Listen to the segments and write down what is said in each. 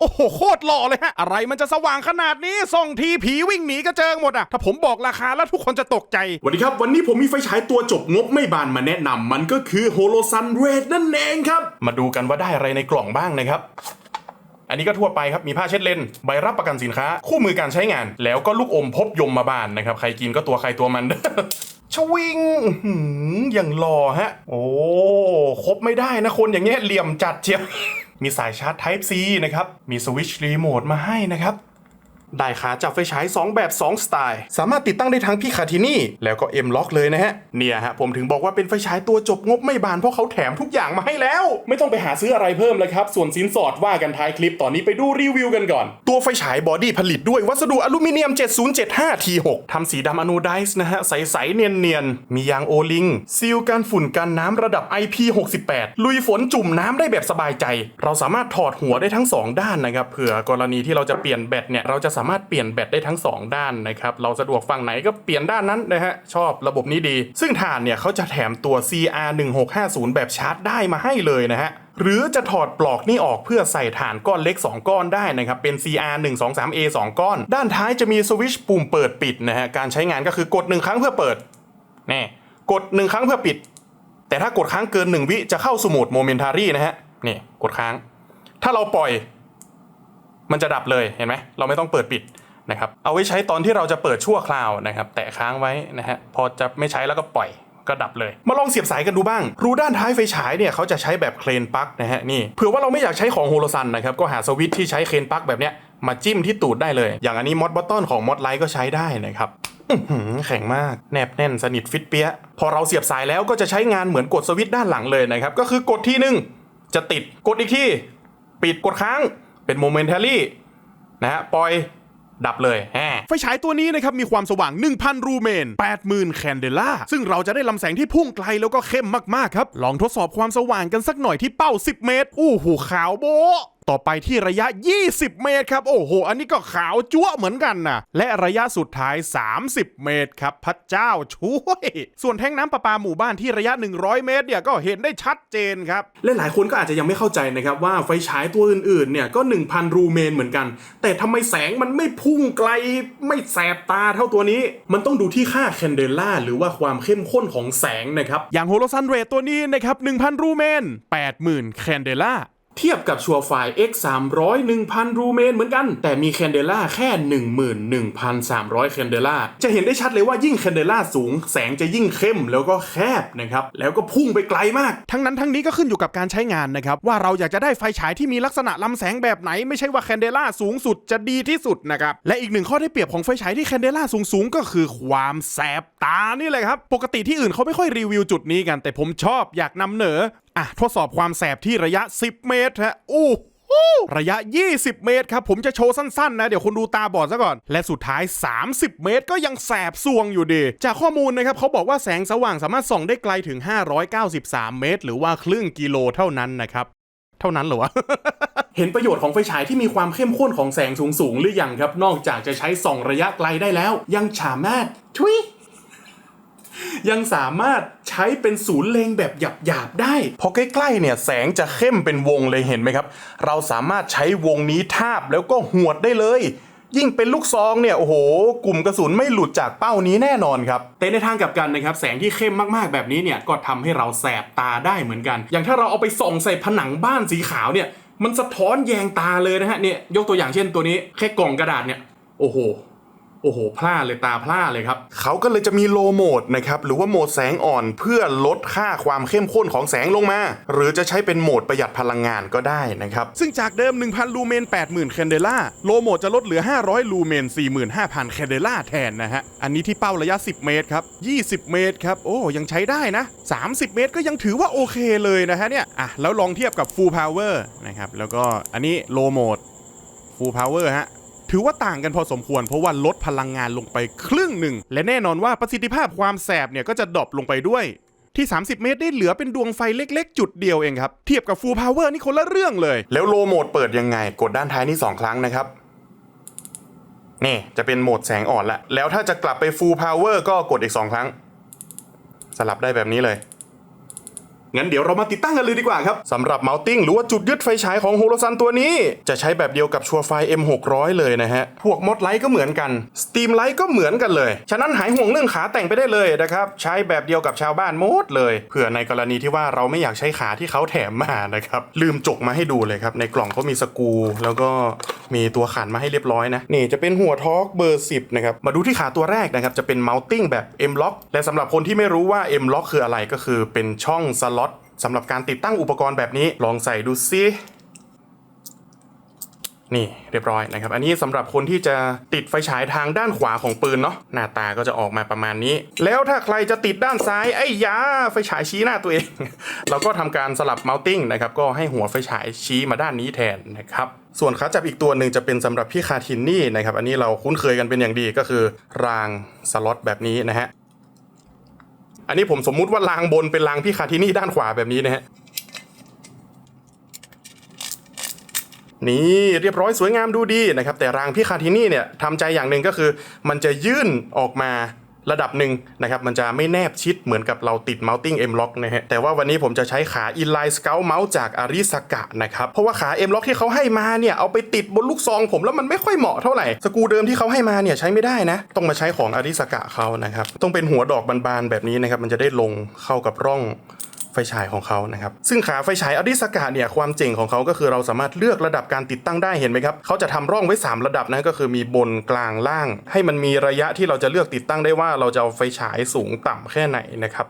โอ้โหโคตรหล่อเลยฮะ อะไรมันจะสว่างขนาดนี้ส่องทีผีวิ่งหนีกระเจิงหมดอะถ้าผมบอกราคาแล้วทุกคนจะตกใจสวัสดีครับ วันนี้ผมมีไฟฉายตัวจบงบไม่บานมาแนะนำมันก็คือโฮโลซันเรดนั่นเองครับ มาดูกันว่าได้อะไรในกล่องบ้างนะครับอันนี้ก็ทั่วไปครับ มีผ้าเช็ดเลน ใบรับประกันสินค้า คู่มือการใช้งาน แล้วก็ลูกอมพบยมมาบานนะครับ ใครกินก็ตัวใครตัวมันชวิงอื้อหืออย่างหล่อฮะ โอ้ ครบไม่ได้นะคนอย่างเงี้ยเหลี่ยมจัดเชียว มีสายชาร์จ Type C นะครับ มีสวิตช์รีโมทมาให้นะครับ ได้ขาจับไฟฉาย 2 แบบ 2 สไตล์ สามารถติดตั้งได้ทั้งพี่คาทินี่ แล้วก็ M ล็อกเลยนะฮะ เนี่ยฮะ ผมถึงบอกว่าเป็นไฟฉายตัวจบงบไม่บาน เพราะเขาแถมทุกอย่างมาให้แล้ว ไม่ต้องไปหาซื้ออะไรเพิ่มเลยครับ ส่วนสินสอดว่ากันท้ายคลิปตอนนี้ไปดูรีวิวกันก่อน ตัวไฟฉายบอดี้ผลิตด้วยวัสดุอลูมิเนียม 7075 T6 ทำสีดำอนูไดส์นะฮะใสๆเนียนๆมียางโอลิงซีลกันฝุ่นกันน้ำระดับ IP68 ลุยฝนจุ่มน้ำได้แบบสบายใจ เราสามารถถอดหัวได้ทั้ง 2 ด้านนะครับเผื่อกรณีที่เราจะเปลี่ยนแบตเนี่ยเราจะสามารถเปลี่ยนแบตได้ทั้ง 2 ด้านนะครับ เราสะดวกฝั่งไหนก็เปลี่ยนด้านนั้นนะฮะ ชอบระบบนี้ดี ซึ่งฐานเนี่ยเขาจะแถมตัว CR1650 แบบชาร์จได้มาให้เลยนะฮะหรือจะถอดปลอกนี่ออกเพื่อใส่ฐานก้อนเล็ก 2 ก้อนได้นะครับ เป็น CR 1 2 3 A 2 ก้อน ด้านท้ายจะมีสวิตช์ปุ่มเปิดปิดนะฮะ การใช้งานก็คือกด 1 ครั้งเพื่อเปิดแน่กด 1 ครั้งเพื่อปิด แต่ถ้ากดค้างเกิน 1 วิจะเข้าสมุดโมเมนทารีนะฮะนี่กดค้าง ถ้าเราปล่อย มันจะดับเลยเห็นไหมเราไม่ต้องเปิดปิดนะครับเอาไว้ใช้ตอนที่เราจะเปิดชั่วคราวนะครับแตะค้างไว้นะฮะพอจะไม่ใช้แล้วก็ปล่อยก็ดับเลย มาลองเสียบสายกันดูบ้าง รูด้านท้ายไฟฉายเนี่ยเขาจะใช้แบบเคลนปลั๊กนะฮะนี่เผื่อว่าเราไม่อยากใช้ของโฮโลซันนะครับก็หาสวิตช์ที่ใช้เคลนปลั๊กแบบเนี้ยมาจิ้มที่ตูดได้เลย อย่างอันนี้มอดบัตตอนของมอดไลท์ก็ใช้ได้นะครับแข็งมากแนบแน่นสนิทฟิตเปี้ยพอเราเสียบสายแล้วก็จะใช้งานเหมือนกดสวิตช์ด้านหลังเลยนะครับก็คือกดทีหนึ่งจะติดกดอีกทีปิดกดค้าง เป็นโมเมนท a รี่นะฮะปล่อยดับเลยแฮไฟฉายตัวนี้นะครับมีความสว่าง 1,000 รูเมน 80,000 แคนเดล่า ซึ่งเราจะได้ลำแสงที่พุ่งไกลแล้วก็เข้มมากๆครับ ลองทดสอบความสว่างกันสักหน่อยที่เป้า 10 เมตร อู้หูขาวโบ ต่อไปที่ระยะ 20 เมตรครับ โอ้โห อันนี้ก็ขาวจั๊วะเหมือนกันนะและระยะสุดท้าย 30 เมตรครับ พระเจ้าช่วย ส่วนแท่งน้ำประปาหมู่บ้านที่ระยะ 100 เมตรเนี่ยก็เห็นได้ชัดเจนครับ และหลายคนก็อาจจะยังไม่เข้าใจนะครับว่าไฟฉายตัวอื่นๆเนี่ยก็ 1,000 รูเมนเหมือนกัน แต่ทำไมแสงมันไม่พุ่งไกลไม่แสบตาเท่าตัวนี้ มันต้องดูที่ค่าแคนเดล่าหรือว่าความเข้มข้นของแสงนะครับอย่างโฮโลซันเรทตัวนี้นะครับ1,000 รูเมน 80,000 แคนเดล่า เทียบกับชัวร์ไฟ X 300 1,000 รูเมนเหมือนกัน แต่มีแคนเดล่าแค่ 11,300 แคนเดล่าจะเห็นได้ชัดเลยว่ายิ่งแคนเดล่าสูง แสงจะยิ่งเข้มแล้วก็แคบนะครับ แล้วก็พุ่งไปไกลมาก ทั้งนั้นทั้งนี้ก็ขึ้นอยู่กับการใช้งานนะครับ ว่าเราอยากจะได้ไฟฉายที่มีลักษณะลำแสงแบบไหนไม่ใช่ว่าแคนเดล่าสูงสุดจะดีที่สุดนะครับ และอีกหนึ่งข้อได้เปรียบของไฟฉายที่แคนเดล่าสูงๆก็คือความแสบตานี่เลยครับปกติที่อื่นเขาไม่ค่อยรีวิวจุดนี้กัน แต่ผมชอบอยากนำเหนออะทดสอบความแสบที่ระยะ 10 เมตรฮะอู้ระยะ 20 เมตรครับ ผมจะโชว์สั้นๆ นะ เดี๋ยวคนดูตาบอดซะก่อน และสุดท้าย 30 เมตรก็ยังแสบซวงอยู่ดี จากข้อมูลนะครับเขาบอกว่าแสงสว่างสามารถส่องได้ไกลถึง 593 เมตร หรือว่าครึ่งกิโลเท่านั้นนะครับ เท่านั้นเหรอวะเห็นประโยชน์ของไฟฉายที่มีความเข้มข้นของแสงสูงๆหรือยังครับ นอกจากจะใช้ส่องระยะไกลได้แล้ว ยังสามารถทุย ยังสามารถใช้เป็นศูนย์เลงแบบหยาบๆได้ พอใกล้ๆเนี่ยแสงจะเข้มเป็นวงเลยเห็นไหมครับ เราสามารถใช้วงนี้ทาบแล้วก็หวดได้เลย ยิ่งเป็นลูกซองเนี่ยโอ้โห กลุ่มกระสุนไม่หลุดจากเป้านี้แน่นอนครับ แต่ในทางกลับกันนะครับแสงที่เข้มมากๆแบบนี้เนี่ยก็ทำให้เราแสบตาได้เหมือนกัน อย่างถ้าเราเอาไปส่องใส่ผนังบ้านสีขาวเนี่ยมันสะท้อนแยงตาเลยนะฮะเนี่ยยกตัวอย่างเช่นตัวนี้แค่กล่องกระดาษเนี่ยโอ้โห โอ้โหพลาดเลยตาพลาดเลยครับ เขาก็เลยจะมีโลโหมดนะครับ หรือว่าโหมดแสงอ่อนเพื่อลดค่าความเข้มข้นของแสงลงมา หรือจะใช้เป็นโหมดประหยัดพลังงานก็ได้นะครับ ซึ่งจากเดิม 1,000 ลูเมน 80,000 แคนเดล่า โลโหมดจะลดเหลือ 500 ลูเมน 45,000 แคนเดล่าแทนนะฮะ อันนี้ที่เป้าระยะ 10 เมตรครับ 20 เมตรครับ โอ้ยังใช้ได้นะ 30 เมตรก็ยังถือว่าโอเคเลยนะฮะเนี่ยอะแล้วลองเทียบกับ Full Power นะครับแล้วก็อันนี้โลโหมด Full Power ฮะ ถือว่าต่างกันพอสมควร เพราะว่าลดพลังงานลงไปครึ่งหนึ่ง และแน่นอนว่าประสิทธิภาพความแสบเนี่ยก็จะดรอปลงไปด้วยที่ 30 เมตรได้เหลือเป็นดวงไฟเล็กๆ จุดเดียวเองครับ เทียบกับ Full Power นี่คนละเรื่องเลย แล้วโลโหมดเปิดยังไง กดด้านท้ายนี่ 2 ครั้งนะครับ นี่จะเป็นโหมดแสงอ่อนละ แล้วถ้าจะกลับไป Full Power ก็กดอีก 2 ครั้ง สลับได้แบบนี้เลย งั้นเดี๋ยวเรามาติดตั้งกันเลยดีกว่าครับสำหรับ mounting หรือว่าจุดยึดไฟฉายของโฮโลซันตัวนี้ จะใช้แบบเดียวกับชัวไฟ M600 เลยนะฮะ พวกมดไลท์ก็เหมือนกัน Steam Light ก็เหมือนกันเลย ฉะนั้นหายห่วงเรื่องขาแต่งไปได้เลยนะครับ ใช้แบบเดียวกับชาวบ้านมดเลยเผื่อในกรณีที่ว่าเราไม่อยากใช้ขาที่เขาแถมมานะครับลืมจกมาให้ดูเลยครับในกล่องเขามีสกูแล้วก็มีตัวขันมาให้เรียบร้อยนะนี่จะเป็นหัวทอร์กเบอร์ 10นะครับมาดูที่ขาตัวแรกนะครับจะเป็น mounting แบบ M lock และสำหรับคนที่ไม่รู้ว่า M lock คืออะไรก็คือเป็นช่องสล สำหรับการติดตั้งอุปกรณ์แบบนี้ลองใส่ดูซินี่เรียบร้อยนะครับ อันนี้สำหรับคนที่จะติดไฟฉายทางด้านขวาของปืนเนาะหน้าตาก็จะออกมาประมาณนี้ แล้วถ้าใครจะติดด้านซ้ายไอ้ยาไฟฉายชี้หน้าตัวเอง เราก็ทำการสลับ mounting นะครับก็ให้หัวไฟฉายชี้มาด้านนี้แทนนะครับส่วนขาจับอีกตัวหนึ่งจะเป็นสำหรับพี่คาทินนี่นะครับอันนี้เราคุ้นเคยกันเป็นอย่างดีก็คือรางสล็อตแบบนี้นะฮะ อันนี้ผมสมมุติว่ารางบนเป็นรางพี่คาทินี่ด้านขวาแบบนี้นะฮะนี่เรียบร้อยสวยงามดูดีนะครับแต่รางพี่คาทินี่เนี่ยทำใจอย่างหนึ่งก็คือ มันจะยื่นออกมา ระดับหนึ่งนะครับมันจะไม่แนบชิดเหมือนกับเราติด mounting M lock นะฮะแต่ว่าวันนี้ผมจะใช้ขา inline scout mount จากอาริสกะนะครับเพราะว่าขา M lock ที่เขาให้มาเนี่ยเอาไปติดบนลูกซองผมแล้วมันไม่ค่อยเหมาะเท่าไหร่สกูเดิมที่เขาให้มาเนี่ยใช้ไม่ได้นะ ต้องมาใช้ของอาริสกะเขานะครับต้องเป็นหัวดอกบานๆแบบนี้นะครับมันจะได้ลงเข้ากับร่อง ไฟฉายของเขานะครับซึ่งขาไฟฉายอดิสกาเนี่ยความเจ๋งของเขาก็คือเราสามารถเลือกระดับการติดตั้งได้เห็นไหมครับเขาจะทำร่องไว้ 3 ระดับนะก็คือมีบนกลางล่าง ให้มันมีระยะที่เราจะเลือกติดตั้งได้ว่าเราจะเอาไฟฉายสูงต่ำแค่ไหนนะครับ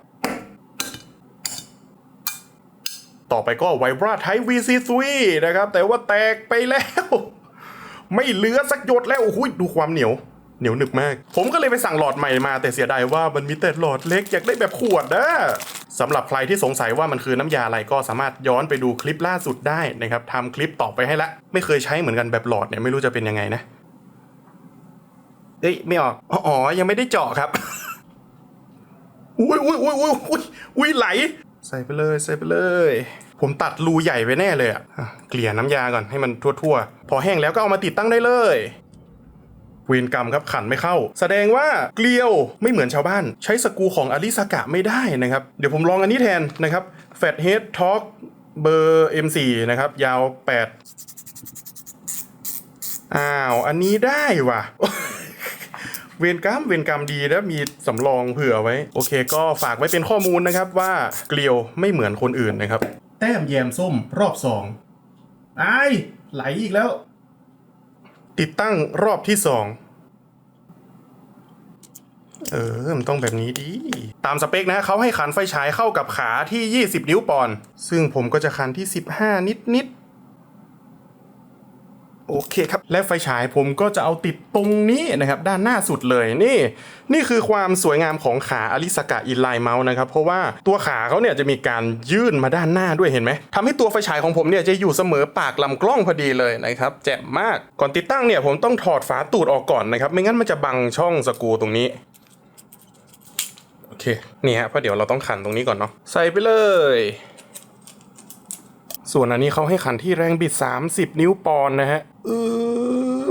ต่อไปก็ไวบราไท VC3 นะครับ แต่ว่าแตกไปแล้ว ไม่เหลือสักหยดแล้วโอ้โหดูความเหนียว เหนียวหนึบมาก ผมก็เลยไปสั่งหลอดใหม่มาแต่เสียดายว่ามันมีแต่หลอดเล็กอยากได้แบบขวดนะสำหรับใครที่สงสัยว่ามันคือน้ำยาอะไรก็สามารถย้อนไปดูคลิปล่าสุดได้นะครับทำคลิปต่อไปให้ละ ไม่เคยใช้เหมือนกันแบบหลอดเนี่ยไม่รู้จะเป็นยังไงนะเอ้ยไม่ออกอ๋อยังไม่ได้เจาะครับอุ้ยอุ้ยอุ้ยอุ้ยอุ้ยอุ้ยไหล ใส่ไปเลยใส่ไปเลย ผมตัดรูใหญ่ไปแน่เลยอะเกลี่ยน้ำยาก่อนให้มันทั่วๆ พอแห้งแล้วก็เอามาติดตั้งได้เลย เวรกรรมครับขันไม่เข้า แสดงว่าเกลียวไม่เหมือนชาวบ้าน ใช้สกูของอลิสากะไม่ได้นะครับ เดี๋ยวผมลองอันนี้แทนนะครับ Fat Head Talk เบอร์ M4 นะครับ ยาว 8 อ้าว อันนี้ได้ว่ะเวรกรรมเวรกรรมดีแล้วมีสำรองเผื่อไว้ โอเค ก็ฝากไว้เป็นข้อมูลนะครับว่าเกลียวไม่เหมือนคนอื่นนะครับ แต้มแยมส้มรอบสองไอ้ไหลอีกแล้ว ติดตั้งรอบที่สองเออ มันต้องแบบนี้ดีตามสเปคนะเขาให้ขันไฟฉายเข้ากับขาที่ 20 นิ้วปอน ซึ่งผมก็จะขันที่ 15 นิดนิด โอเคครับและไฟฉายผมก็จะเอาติดตรงนี้นะครับด้านหน้าสุดเลยนี่ นี่คือความสวยงามของขาอลิสกะอินไลน์เมาส์นะครับเพราะว่าตัวขาเขาเนี่ยจะมีการยื่นมาด้านหน้าด้วยเห็นไหมทำให้ตัวไฟฉายของผมเนี่ยจะอยู่เสมอปากลำกล้องพอดีเลยนะครับแจ่มมากก่อนติดตั้งเนี่ยผมต้องถอดฝาตูดออกก่อนนะครับไม่งั้นมันจะบังช่องสกูตรงนี้โอเคนี่ฮะเพราะเดี๋ยวเราต้องขันตรงนี้ก่อนเนาะใส่ไปเลย ส่วนอันนี้เขาให้ขันที่แรงบิด 30 นิ้วปอนด์นะฮะ อือ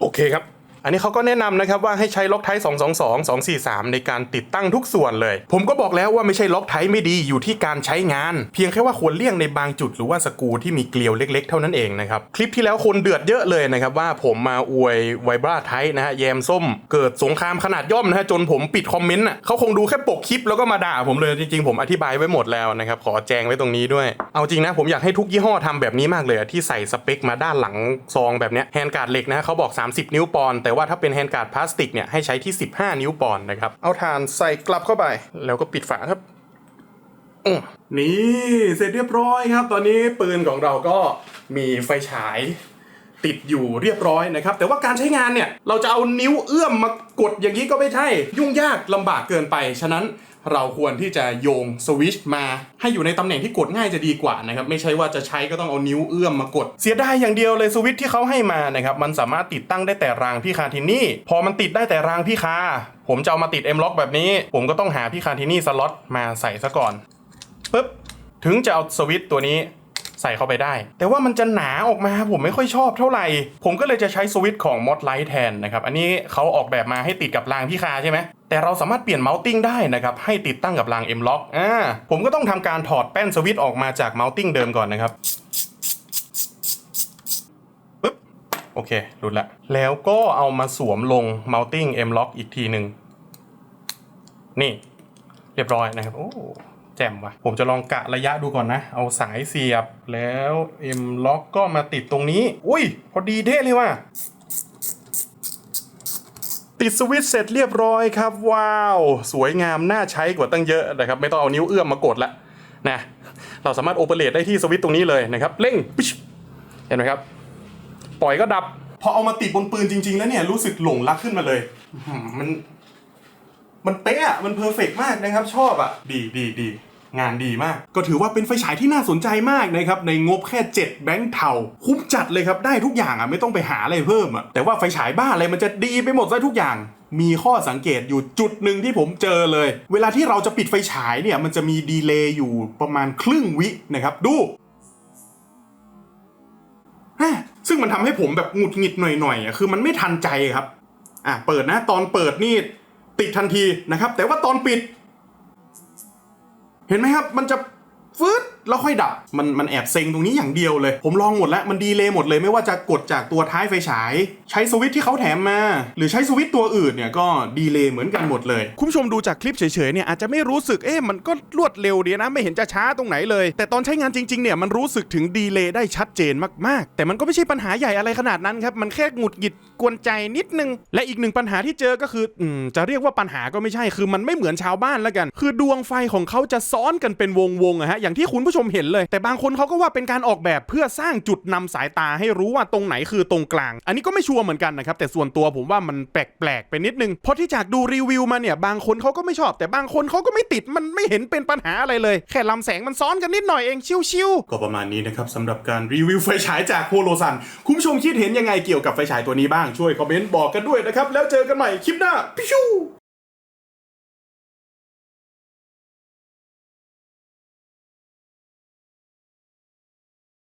โอเคครับ อันนี้เขาก็แนะนำนะครับว่าให้ใช้ล็อกไทป์222 243 ในการติดตั้งทุกส่วนเลย ผมก็บอกแล้วว่าไม่ใช่ล็อกไทป์ไม่ดีอยู่ที่การใช้งาน เพียงแค่ว่าควรเลี่ยงในบางจุดหรือว่าสกูที่มีเกลียวเล็กๆ เท่านั้นเองนะครับ คลิปที่แล้วคนเดือดเยอะเลยนะครับว่าผมมาอวยไวบราไทป์นะฮะแยมส้ม เกิดสงครามขนาดย่อมนะฮะจนผมปิดคอมเมนต์อะเขาคงดูแค่ปกคลิปแล้วก็มาด่าผมเลยจริงๆ ผมอธิบายไว้หมดแล้วนะครับขอแจ้งไว้ตรงนี้ด้วย เอาจริงนะผมอยากให้ทุกยี่ห้อทำแบบนี้มากเลยที่ใส่สเปคมาด้านหลังซองแบบเนี้ยแฮนด์การ์ดเหล็กนะเขาบอก 30 นิ้วปอนแต่ว่าถ้าเป็นแฮนด์การ์ดพลาสติกเนี่ยให้ใช้ที่ 15 นิ้วปอนด์นะครับ เอาถ่านใส่กลับเข้าไป แล้วก็ปิดฝาครับนี่เสร็จเรียบร้อยครับ ตอนนี้ปืนของเราก็มีไฟฉายติดอยู่เรียบร้อยนะครับ แต่ว่าการใช้งานเนี่ย เราจะเอานิ้วเอื้อมมากดอย่างนี้ก็ไม่ใช่ ยุ่งยากลำบากเกินไป ฉะนั้น เราควรที่จะโยงสวิตช์มาให้อยู่ในตำแหน่งที่กดง่ายจะดีกว่านะครับไม่ใช่ว่าจะใช้ก็ต้องเอานิ้วเอื้อมมากด เสียดายอย่างเดียวเลยสวิตช์ที่เขาให้มานะครับมันสามารถติดตั้งได้แต่รางพี่คาทินี่ พอมันติดได้แต่รางพี่คา ผมจะเอามาติด M ล็อกแบบนี้ ผมก็ต้องหาพี่คาทินี่สล็อตมาใส่ซะก่อนปึ๊บถึงจะเอาสวิตช์ตัวนี้ ใส่เข้าไปได้ แต่ว่ามันจะหนาออกมาผมไม่ค่อยชอบเท่าไหร่ ผมก็เลยจะใช้สวิตช์ของ Mod Light แทนนะครับ อันนี้เขาออกแบบมาให้ติดกับรางพี่คาใช่ไหมแต่เราสามารถเปลี่ยนเมาส์ติ้งได้นะครับ ให้ติดตั้งกับราง M Lock อ่าผมก็ต้องทำการถอดแป้นสวิตช์ออกมาจากเมาส์ติ้งเดิมก่อนนะครับปึ๊บโอเคหลุดละแล้วก็เอามาสวมลง mounting M lock อีกทีหนึ่งนี่ เรียบร้อยนะครับโอ้ แจ่มว่ะ ผมจะลองกะระยะดูก่อนนะ เอาสายเสียบแล้ว M lock ก็มาติดตรงนี้ อุ้ย พอดีเด้เลยว่ะติดสวิตช์เสร็จเรียบร้อยครับ ว้าว สวยงามน่าใช้กว่าตั้งเยอะนะครับ ไม่ต้องเอานิ้วเอื้อมมากดละนะเราสามารถโอเปเรตได้ที่สวิตช์ตรงนี้เลยนะครับเร่งเห็นไหมครับ ปล่อยก็ดับ พอเอามาติดบนปืนจริง ๆ แล้วเนี่ยรู้สึกหลงรักขึ้นมาเลยมัน มันเป๊ะมันเพอร์เฟกมากนะครับ ชอบอะ ดีดีดี งานดีมาก ก็ถือว่าเป็นไฟฉายที่น่าสนใจมากนะครับ ในงบแค่ 7 แบงค์เทาคุ้มจัดเลยครับ ได้ทุกอย่างอะไม่ต้องไปหาอะไรเพิ่มอะแต่ว่าไฟฉายบ้าอะไรมันจะดีไปหมดซะทุกอย่างมีข้อสังเกตอยู่จุดหนึ่งที่ผมเจอเลย เวลาที่เราจะปิดไฟฉายเนี่ยมันจะมีดีเลย์อยู่ประมาณครึ่งวินะครับ ดูฮะซึ่งมันทำให้ผมแบบหงุดหงิดหน่อยๆอะคือมันไม่ทันใจครับ อะเปิดนะตอนเปิดนี่ติดทันทีนะครับ แต่ว่าตอนปิด เห็นไหมครับ มันจะฟืด แล้วค่อยดับมันมันแอบเซ็งตรงนี้อย่างเดียวเลย ผมลองหมดแล้วมันดีเลยหมดเลยไม่ว่าจะกดจากตัวท้ายไฟฉาย ใช้สวิตช์ที่เขาแถมมา หรือใช้สวิตช์ตัวอื่นเนี่ยก็ดีเลยเหมือนกันหมดเลย คุณผู้ชมดูจากคลิปเฉยๆเนี่ยอาจจะไม่รู้สึกเอ๊ะมันก็รวดเร็วดีนะไม่เห็นจะช้าตรงไหนเลย แต่ตอนใช้งานจริงๆเนี่ยมันรู้สึกถึงดีเลย์ได้ชัดเจนมากๆ แต่มันก็ไม่ใช่ปัญหาใหญ่อะไรขนาดนั้นครับมันแค่หงุดหงิดกวนใจนิดนึง และอีกหนึ่งปัญหาที่เจอก็คืออืมจะเรียกว่าปัญหาก็ไม่ใช่คือมันไม่เหมือนชาวบ้านแล้วกัน คือดวงไฟของเขาจะซ้อนกันเป็นวงๆอะฮะอย่างที่คุณผู้ชมเห็นเลย แต่บางคนเขาก็ว่าเป็นการออกแบบเพื่อสร้างจุดนำสายตาให้รู้ว่าตรงไหนคือตรงกลาง อันนี้ก็ไม่ชัวร์เหมือนกันนะครับ แต่ส่วนตัวผมว่ามันแปลกๆไปนิดนึง เพราะที่จากดูรีวิวมาเนี่ย บางคนเขาก็ไม่ชอบ แต่บางคนเขาก็ไม่ติดมันไม่เห็นเป็นปัญหาอะไรเลย แค่ลำแสงมันซ้อนกันนิดหน่อยเองชิวๆก็ประมาณนี้นะครับสำหรับการรีวิวไฟฉายจากโฮโลซันคุณผู้ชมคิดเห็นยังไงเกี่ยวกับไฟฉายตัวนี้บ้างช่วยคอมเมนต์บอกกันด้วยนะครับแล้วเจอกันใหม่คลิปหน้าพิชู